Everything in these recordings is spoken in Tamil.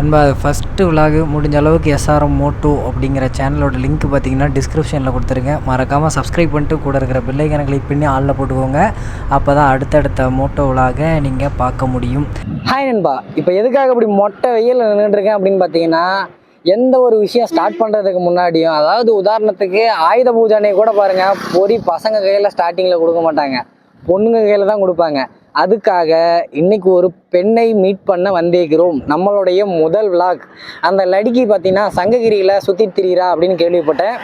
நண்பா ஃபஸ்ட்டு விலாகு முடிஞ்ச அளவுக்கு எஸ்ஆர்எம் மோட்டோ அப்படிங்கிற சேனலோட லிங்க் பார்த்தீங்கன்னா டிஸ்கிரிப்ஷனில் கொடுத்துருக்கேன். மறக்காமல் சப்ஸ்கிரைப் பண்ணிட்டு கூட இருக்கிற பிள்ளை கிளிக் பண்ணி ஆளில் போட்டுக்கோங்க. அப்போ தான் அடுத்தடுத்த மோட்டோ விலாக நீங்கள் பார்க்க முடியும். ஹாய் நண்பா இப்போ எதுக்காக இப்படி மொட்டை வெயில் நின்றுட்டுருக்கேன் அப்படின்னு பார்த்தீங்கன்னா எந்த ஒரு விஷயம் ஸ்டார்ட் பண்ணுறதுக்கு முன்னாடியும் அதாவது உதாரணத்துக்கு ஆயுத பூஜை கூட பாருங்கள் பொறி பசங்க கையில் ஸ்டார்டிங்கில் கொடுக்க மாட்டாங்க. பொண்ணுங்க கையில் தான் கொடுப்பாங்க. அதுக்காக இன்னைக்கு ஒரு பெண்ணை மீட் பண்ண வந்திருக்கிறோம். நம்மளுடைய முதல் விளாக் அந்த லடிக்கி பார்த்தீங்கன்னா சங்ககிரியில் சுற்றி திரியிறா அப்படின்னு கேள்விப்பட்டேன்.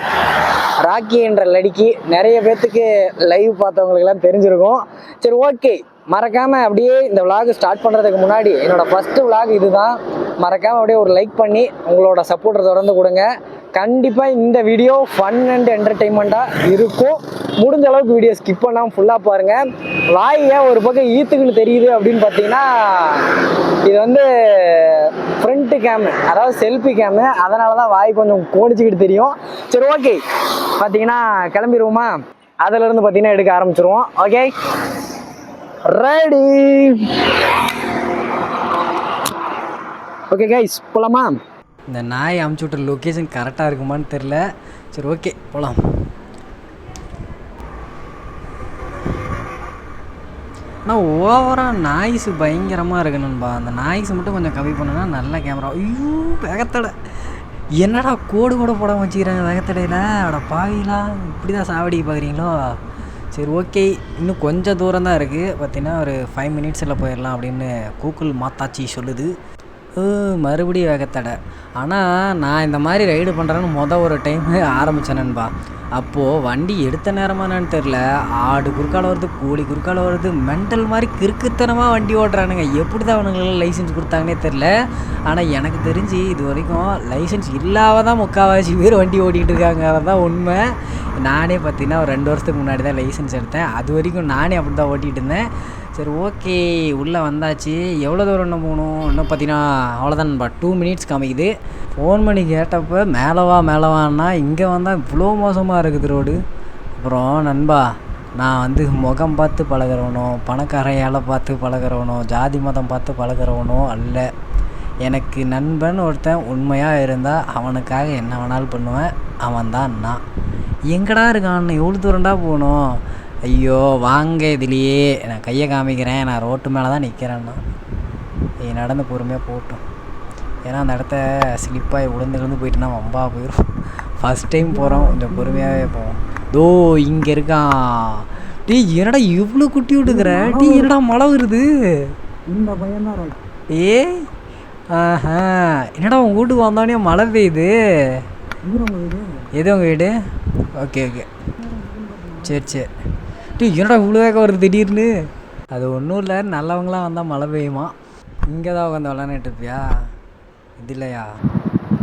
ராக்கி என்ற லடிக்கி நிறைய பேர்த்துக்கு லைவ் பார்த்தவங்களுக்கெல்லாம் தெரிஞ்சிருக்கும். சரி ஓகே மறக்காமல் அப்படியே இந்த விளாக் ஸ்டார்ட் பண்ணுறதுக்கு முன்னாடி என்னோட ஃபஸ்ட்டு விளாக் இதுதான். மறக்காமல் அப்படியே ஒரு லைக் பண்ணி உங்களோட சப்போர்ட்டை தொடர்ந்து கொடுங்க. கண்டிப்பாக இந்த வீடியோ ஃபன் அண்ட் என்டர்டெயின்மெண்ட்டாக இருக்கும். முடிஞ்ச அளவுக்கு வீடியோ ஸ்கிப் பண்ணாமல் ஃபுல்லாக பாருங்கள் வாய் ஏன் ஒரு பக்கம் ஈத்துக்குன்னு தெரியுது அப்படின்னு பார்த்தீங்கன்னா இது வந்து ஃப்ரண்ட்டு கேமு அதாவது செல்ஃபி கேமு அதனால தான் வாய் கொஞ்சம் கோடிச்சுக்கிட்டு தெரியும். சரி ஓகே பார்த்தீங்கன்னா கிளம்பிடுவோமா அதிலிருந்து பார்த்தீங்கன்னா எடுக்க ஆரம்பிச்சிருவோம். ஓகே ரெடி ஓகே கைஸ் போகலாமா இந்த நாய் அமுச்சு விட்ற லொக்கேஷன் கரெக்டாக இருக்குமான்னு தெரில சரி ஓகே போகலாம் ஆனால் ஓவராக நாய்ஸ் பயங்கரமாக இருக்கு நண்பா. அந்த நாய்ஸ் மட்டும் கொஞ்சம் கம்மி பண்ணுனா நல்ல கேமரா ஐயோ வேகத்தடை. என்னடா கோடு கூட போடாமல் வச்சுக்கிறாங்க வேகத்தடையில்? அட பாவிலா இப்படி தான் சாவடி பார்க்குறீங்களோ சரி ஓகே இன்னும் கொஞ்சம் தூரம் தான் இருக்குது பார்த்தீங்கன்னா ஒரு ஃபைவ் மினிட்ஸில் போயிடலாம் அப்படின்னு கூகுள் மாத்தாச்சி சொல்லுது. மறுபடியும் வேகத்தடை. ஆனால் நான் இந்த மாதிரி ரைடு பண்ணுறேன்னு மொதல் ஒரு டைம் ஆரம்பித்தேன் நண்பா. அப்போது வண்டி எடுத்த நேரமானு தெரில ஆடு குறுக்கால வருது கோழி குறுக்கால வருது மெண்டல் மாதிரி கிறுக்குத்தனமாக வண்டி ஓட்டுறானுங்க. எப்படி தான் அவனுங்களாம் லைசன்ஸ் கொடுத்தாங்கன்னே தெரில ஆனால் எனக்கு தெரிஞ்சு இது வரைக்கும் லைசன்ஸ் இல்லாமல் தான் முக்கால்வாசி பேர் வண்டி ஓட்டிகிட்டு இருக்காங்க. தான் உண்மை. நானே பார்த்தீங்கன்னா ஒரு ரெண்டு வருஷத்துக்கு முன்னாடி தான் லைசன்ஸ் எடுத்தேன். அது வரைக்கும் நானே அப்படி தான் ஓட்டிகிட்டு இருந்தேன். சரி ஓகே. உள்ளே வந்தாச்சு. எவ்வளோ தூரம் இன்னும் போகணும்? இன்னும் பார்த்தீங்கன்னா அவ்வளோதான் நண்பா. டூ மினிட்ஸ் காமிக்குது. ஃபோன் பண்ணி கேட்டப்போ மேலவா மேலவான்னா இங்கே வந்தால் இவ்வளோ மோசமாக இருக்குது ரோடு அப்புறம் நண்பா நான் வந்து முகம் பார்த்து பழகிறவனோ பணக்காரையால் பார்த்து பழகிறவனோ ஜாதி மதம் பார்த்து பழகிறவனோ அல்ல. எனக்கு நண்பன் ஒருத்தன் உண்மையாக இருந்தால் அவனுக்காக என்ன வேணாலும் பண்ணுவேன். அவன் தான் நான். எங்கடா இருக்கான்? எவ்வளோ தூரண்டா போகணும்? ஐயோ வாங்க இதுலேயே. நான் கையை காமிக்கிறேன். நான் ரோட்டு மேலே தான் நிற்கிறேன்னா. நீ நடந்து பொறுமையாக போகட்டும். ஏன்னா அந்த இடத்த ஸ்லிப்பாகி உளுந்து விழுந்து போயிட்டுனா வம்பா போயிடும் ஃபஸ்ட் டைம் போகிறோம் கொஞ்சம் பொறுமையாகவே போவோம். தோ இங்கே இருக்கான். டேய் என்னடா இவ்வளோ குட்டி விட்டுக்கிற? டீ என்னடா மழை வருது? இந்த பையன் ஏ ஆஹா. என்னடா உங்கள் வீட்டுக்கு வந்தோடனே மழை பெய்யுது? எது உங்கள் வீடு? Okay okay. சரி சரி. டீ என்னடா இவ்வளோ வேகம் வருது திடீர்னு? அது ஒன்றும் இல்லை நல்லவங்களாம் வந்தால் மழை பெய்யுமா? இங்கே தான் உட்காந்து விளாண்டுட்டு இருப்பியா? இது இல்லையா?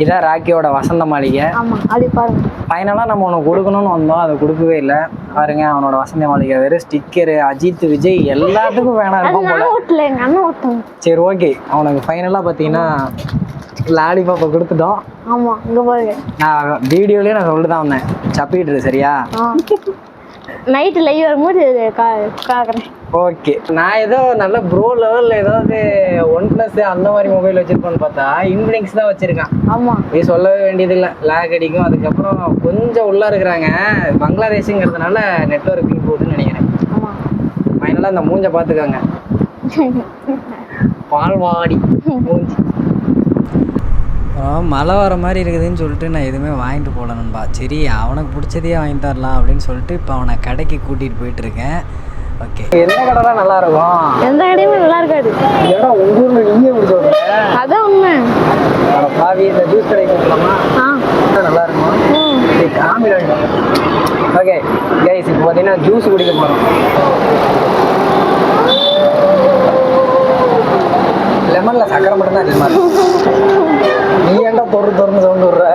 இதான் ராக்கியோட வசந்த மாளிகை. ஆமா அது பாருங்க. ஃபைனலாக நம்ம உனக்கு கொடுக்கணும்னு வந்தோம் அதை கொடுக்கவே இல்லை. பாருங்க அவனோட வசந்த மாளிகை வெறும் ஸ்டிக்கரு அஜித் விஜய் எல்லாத்துக்கும் வேணாம் இருக்கும் போல. ஓட்டல அண்ணன் சரி ஓகே அவனுக்கு ஃபைனலாக பார்த்தீங்கன்னா லாலிபாப்பை கொடுத்துட்டோம். ஆமா இங்க பாருங்க. நான் வீடியோலேயே நான் சொல்லிட்டு தான் வந்தேன். இரு, சரியா? நைட்டு லைவ் வரும்போது காக்குறேன். ஓகே. நான் ஏதோ நல்ல ப்ரோ லெவலில் ஏதாவது ஒன் ப்ளஸ் அந்த மாதிரி மொபைல் வச்சிருப்பேன்னு பார்த்தா இன்ஃபினிக்ஸ் தான் வச்சிருக்கான். ஆமா. இது சொல்லவே வேண்டியதில்லை. லேக் அடிக்கும். அதுக்கப்புறம் கொஞ்சம் உள்ளே இருக்கிறாங்க. பங்களாதேஷுங்கிறதுனால நெட்ஒர்க்கிங் போகுதுன்னு நினைக்கிறேன். ஆமா. ஃபைனலாக இந்த மூஞ்சை பார்த்துக்கோங்க. பால்வாடி மூஞ்சி. மழை வர மாதிரி இருக்குதுன்னு சொல்லிட்டு நான் எதுவுமே வாங்கிட்டு போகல நண்பா. சரி அவனுக்கு பிடிச்சதையே வாங்கி தரலாம் அப்படின்னு சொல்லிட்டு இப்போ அவனை கடைக்கு கூட்டிகிட்டு போயிட்டுருக்கேன். ஓகே எந்த கடை தான் நல்லா இருக்கும்? எந்த கடையுமே நல்லா இருக்காது. ஏன்னா உங்க ஊர்ல நீங்க சொல்றீங்க அதான் உண்மை. பாவி இந்த ஜூஸ் கடைக்கு போகலாமா ஆ. நல்லா இருக்குமா? ம். சரி, காமிடா ஓகே கைஸ் இப்போ பார்த்தீங்கன்னா ஜூஸ் குடிக்க போகிறோம் லெமனில் சக்கரை மட்டும் தான் அதிகமாக நீ ஏன்டா தொறு தொறுன்னு சவுண்டு விடுற.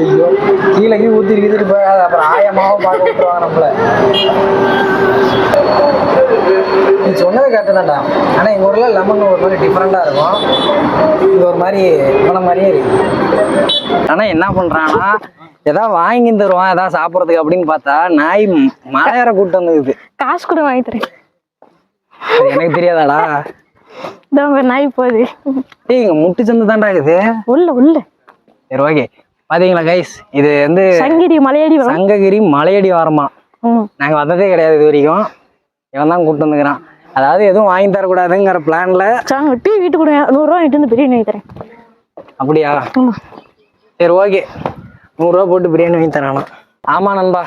ஐயோ கீழே கீழே ஊற்றி இருக்குது போய் அப்புறம் ஆயமாவும் பார்க்க விட்டுருவாங்க நம்மள. நீ சொன்னது கரெக்டு தான்டா ஆனால் எங்கள் ஊரில் லெமன் ஒரு மாதிரி டிஃப்ரெண்ட்டாக இருக்கும். இது ஒரு மாதிரி இவன மாதிரியே இருக்கு. ஆனால் என்ன பண்ணுறான்னா ஏதாவது வாங்கி தருவான் ஏதாவது சாப்பிட்றதுக்கு அப்படின்னு பார்த்தா நாய் மலையார கூட்டம் வந்துக்குது காசு கூட வாங்கி தரேன். எனக்கு தெரியாதாடா. இதோ நாய் போகுது. ஏய் இங்க முட்டு சந்து தான்டா இருக்குது. உள்ள உள்ள. சரி ஓகே பாத்தீங்களா கைஸ் இது வந்து சங்கிரி மலையடி சங்ககிரி மலையடி வாரமா. நாங்க வந்ததே கிடையாது இது வரைக்கும். இவன் தான் கூப்பிட்டு வந்துக்கிறான். அதாவது எதுவும் வாங்கி தரக்கூடாதுங்கிற பிளான்ல டீ வீட்டுக்கு கொடுங்க. நூறுரூவா வீட்டு வந்து பிரியாணி வாங்கி தரேன். அப்படியா? சரி ஓகே நூறுரூவா போட்டு பிரியாணி வாங்கி தரானா. ஆமா நண்பா.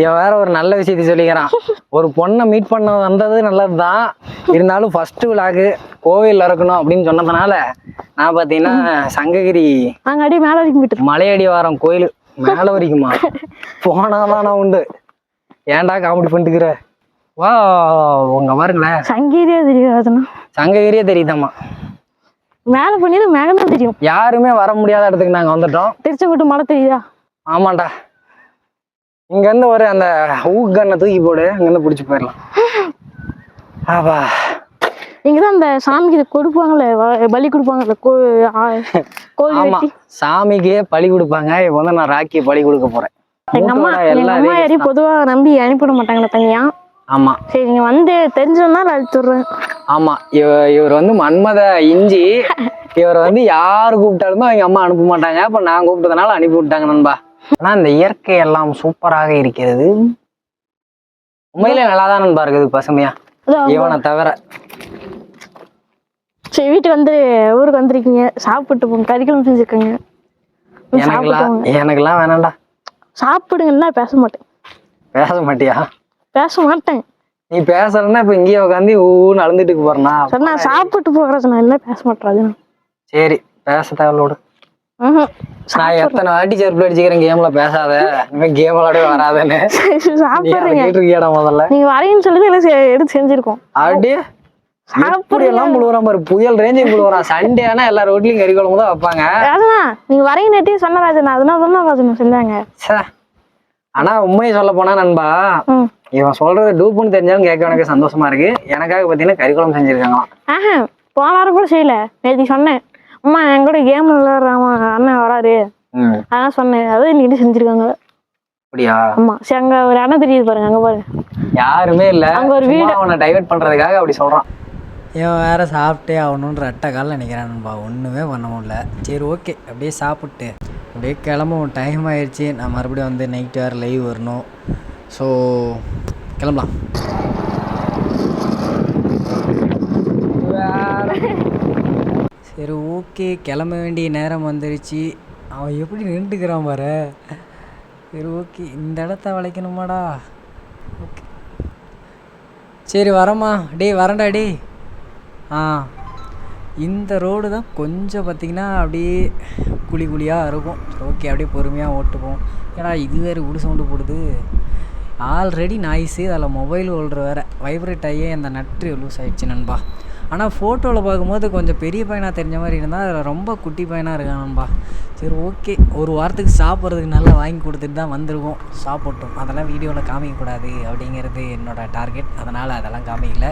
இவன் வேற ஒரு நல்ல விஷயத்தை சொல்லிக்கிறான். ஒரு பொண்ணை மீட் பண்ண வந்தது நல்லது தான் இருந்தாலும் ஃபர்ஸ்ட் விழாக்கு கோவில் இருக்கணும் அப்படின்னு சொன்னதுனால நான் பார்த்தீங்கன்னா சங்ககிரி அப்படியே மேலே வரைக்கும் மலையடி வாரம் கோயில் மேலே வரைக்குமா? போனாதான் உண்டு. ஏன்டா காமெடி பண்ணிட்டுக்கிற? வா உங்க பாருங்களேன். சங்கீரியா தெரியும் அதுனா சங்ககிரியே தெரியுதாம்மா? மேலே பண்ணிட்டு தான் தெரியும். யாருமே வர முடியாத இடத்துக்கு நாங்கள் வந்துட்டோம். திருச்செங்கோட்டு மலை தெரியுதா? ஆமாண்டா. இங்கேருந்து ஒரு அந்த ஊக்கண்ணை தூக்கி போடு அங்கேருந்து பிடிச்சி போயிடலாம். ஆபா இங்கே தான் அந்த சாமிக்கு இது கொடுப்பாங்கல்ல வ- பலி கொடுப்பாங்கல்ல கோழி ஆமா வெட்டி? சாமிக்கே பழி கொடுப்பாங்க இப்போ வந்து நான் ராக்கி பழி கொடுக்க போறேன். எங்க அம்மா எங்க அம்மா யாரையும். பொதுவா நம்பி அனுப்பிவிட மாட்டாங்களே தனியா? ஆமா. சரி நீங்க வந்து தெரிஞ்சோன்னா அழுத்துடுறேன். ஆமா இவ இவர் வந்து மன்மத இஞ்சி. இவர் வந்து யார் கூப்பிட்டாலுமே அவங்க அம்மா அனுப்ப மாட்டாங்க. அப்ப நான் கூப்பிட்டதுனால அனுப்பி விட்டாங்க நண்பா. ஆனா இந்த இயற்கை எல்லாம் சூப்பராக இருக்கிறது. உண்மையிலே நல்லா தான் நண்பா இருக்குது பசுமையா. இவனை தவிர. சரி வீட்டுக்கு வந்து ஊருக்கு வந்திருக்கீங்க. சாப்பிட்டு போங்க. கறிக்குழம்பு செஞ்சுருக்கீங்க எனக்கெல்லாம் எனக்கெல்லாம் வேணாம்டா. சாப்பிடுங்கன்னா பேச மாட்டேன். பேச மாட்டியா? பேச மாட்டேன். நீ பேசலன்னா இப்ப இங்கேயே உட்காந்து ஊன்னு அழுந்துட்டு போறனா சொன்னா சாப்பிட்டு போகிறேன் நான் என்ன பேச மாட்டேன் சரி பேச தேவையோடு நான் எத்தனை வாட்டி செருப்பு அடிச்சுக்கிறேன் கேம்ல பேசாத. கேம் விளையாடவே வராதுன்னு. சாப்பிடுறீங்க. முதல்ல? நீங்க வரீங்கன்னு சொல்லி எடுத்து செஞ்சிருக்கோம். அப்படியே அப்படி எல்லாம் புழுவுறான் பாரு. புயல் ரேஞ்சுக்கு புழுவுறான். சண்டே ஆனா எல்லா ரோட்லயும் கறி குழம்பு தான் வைப்பாங்க. அதுதான் நீங்க வரீங்க நேற்றையும் சொன்ன ராஜன். அதனால தானே ராஜன் செஞ்சாங்க. ஆனா உண்மையை சொல்ல போனா நண்பா இவன் சொல்றது டூப்புன்னு தெரிஞ்சாலும் கேட்க எனக்கு சந்தோஷமா இருக்கு. எனக்காக பாத்தீங்கன்னா கறி குழம்பு செஞ்சிருக்காங்களாம். போன வாரம் கூட செய்யல. நேற்று சொன்னேன். அம்மா என் கூட கேம் விளையாடுறாமா அண்ணன் வராரு. அதான் சொன்னேன். அதான் இன்னைக்கு செஞ்சிருக்காங்க. அப்படியா? ஆமா. சரி அங்க ஒரு அண்ணன் தெரியுது பாருங்க அங்க பாருங்க யாருமே இல்ல. அங்க ஒரு சும்மா அவனை டைவர்ட் பண்றதுக்காக அப்படி சொல்றான். இவன் வேற சாப்பிட்டே ஆகணுன்ற ரெட்டை காலில் நிற்கிறானுப்பா ஒன்றுமே பண்ண முடியல. சரி ஓகே அப்படியே சாப்பிட்டு அப்படியே கிளம்பும் டைம் ஆயிடுச்சு நான் மறுபடியும் வந்து நைட் வேறு லைவ் வரணும். ஸோ கிளம்பலாம். சரி ஓகே. கிளம்ப வேண்டிய நேரம் வந்துருச்சு. அவன் எப்படி நின்றுக்கிறான் பாரு. சரி ஓகே. இந்த இடத்த வளைக்கணுமாடா? ஓகே. சரி வரேம்மா. டேய் வரேன்டா டேய். ஆ. இந்த ரோடு தான் கொஞ்சம் பார்த்திங்கன்னா அப்படியே குழி குழியாக இருக்கும். ஓகே. அப்படியே பொறுமையாக ஓட்டுப்போம் ஏன்னா இது வேறு உடு சவுண்டு போடுது. ஆல்ரெடி நாய்ஸு அதில் மொபைல் ஹோல்டர் வேறு. வைப்ரேட் ஆகியே அந்த நட்டு லூஸ் ஆகிடுச்சு நண்பா. ஆனால் ஃபோட்டோவில் பார்க்கும்போது கொஞ்சம் பெரிய பையனாக தெரிஞ்ச மாதிரி இருந்தால் அதில் ரொம்ப குட்டி பையனாக இருக்கான் சரி ஓகே ஒரு வாரத்துக்கு சாப்பிட்றதுக்கு நல்லா வாங்கி கொடுத்துட்டு தான் வந்திருக்கோம். சாப்பிட்டோம். அதெல்லாம் வீடியோவில் காமிக்கக்கூடாது அப்படிங்கிறது என்னோடய டார்கெட் அதனால் அதெல்லாம் காமிக்கல.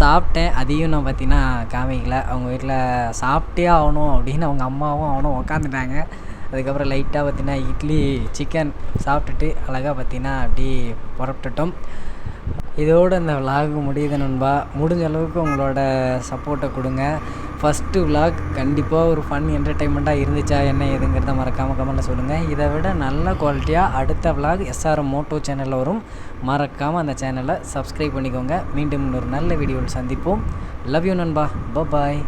சாப்பிட்டேன். அதையும் நான் பார்த்தீங்கன்னா காமிக்கல. அவங்க வீட்டில் சாப்பிட்டே ஆகணும் அப்படின்னு அவங்க அம்மாவும் அவனும் உக்காந்துட்டாங்க. அதுக்கப்புறம் லைட்டாக பார்த்தீங்கன்னா இட்லி சிக்கன் சாப்பிட்டுட்டு அழகாக பார்த்தீங்கன்னா அப்படியே புறப்பட்டுட்டோம். இதோட இந்த விலாக் முடியுது நண்பா. முடிஞ்ச அளவுக்கு உங்களோட சப்போர்ட்டை கொடுங்க. ஃபஸ்ட்டு விலாக் கண்டிப்பாக ஒரு ஃபன் என்டர்டைன்மெண்ட்டாக இருந்துச்சா என்ன ஏதுங்கிறத மறக்காமல் கமெண்ட்டில் சொல்லுங்கள் இதை விட நல்ல குவாலிட்டியாக அடுத்த விலாக் எஸ்ஆர்எம் மோட்டோ சேனலில் வரும். மறக்காமல் அந்த சேனலை சப்ஸ்கிரைப் பண்ணிக்கோங்க. மீண்டும் இன்னொரு நல்ல வீடியோவில் சந்திப்போம். லவ் யூ நண்பா. பாய்